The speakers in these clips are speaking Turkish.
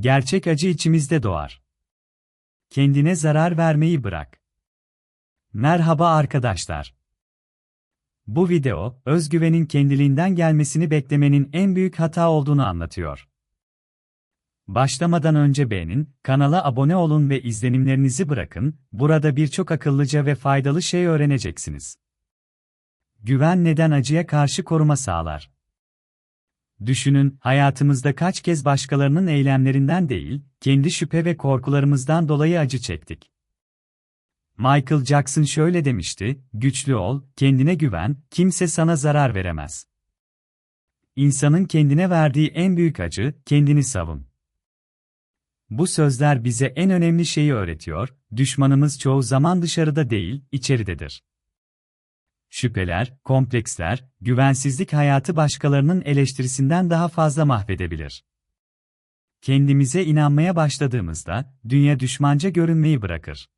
Gerçek acı içimizde doğar. Kendine zarar vermeyi bırak. Merhaba arkadaşlar. Bu video, özgüvenin kendiliğinden gelmesini beklemenin en büyük hata olduğunu anlatıyor. Başlamadan önce beğenin, kanala abone olun ve izlenimlerinizi bırakın, burada birçok akıllıca ve faydalı şey öğreneceksiniz. Güven neden acıya karşı koruma sağlar? Düşünün, hayatımızda kaç kez başkalarının eylemlerinden değil, kendi şüphe ve korkularımızdan dolayı acı çektik. Michael Jackson şöyle demişti, güçlü ol, kendine güven, kimse sana zarar veremez. İnsanın kendine verdiği en büyük acı, kendini savun. Bu sözler bize en önemli şeyi öğretiyor, düşmanımız çoğu zaman dışarıda değil, içeridedir. Şüpheler, kompleksler, güvensizlik hayatı başkalarının eleştirisinden daha fazla mahvedebilir. Kendimize inanmaya başladığımızda, dünya düşmanca görünmeyi bırakır.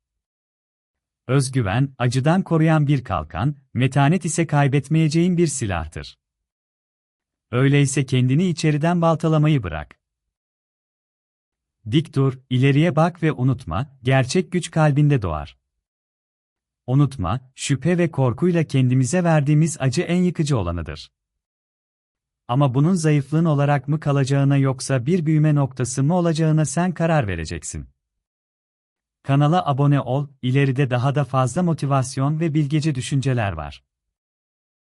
Özgüven, acıdan koruyan bir kalkan, metanet ise kaybetmeyeceğin bir silahtır. Öyleyse kendini içeriden baltalamayı bırak. Dik dur, ileriye bak ve unutma, gerçek güç kalbinde doğar. Unutma, şüphe ve korkuyla kendimize verdiğimiz acı en yıkıcı olanıdır. Ama bunun zayıflığın olarak mı kalacağına yoksa bir büyüme noktası mı olacağına sen karar vereceksin. Kanala abone ol, ileride daha da fazla motivasyon ve bilgece düşünceler var.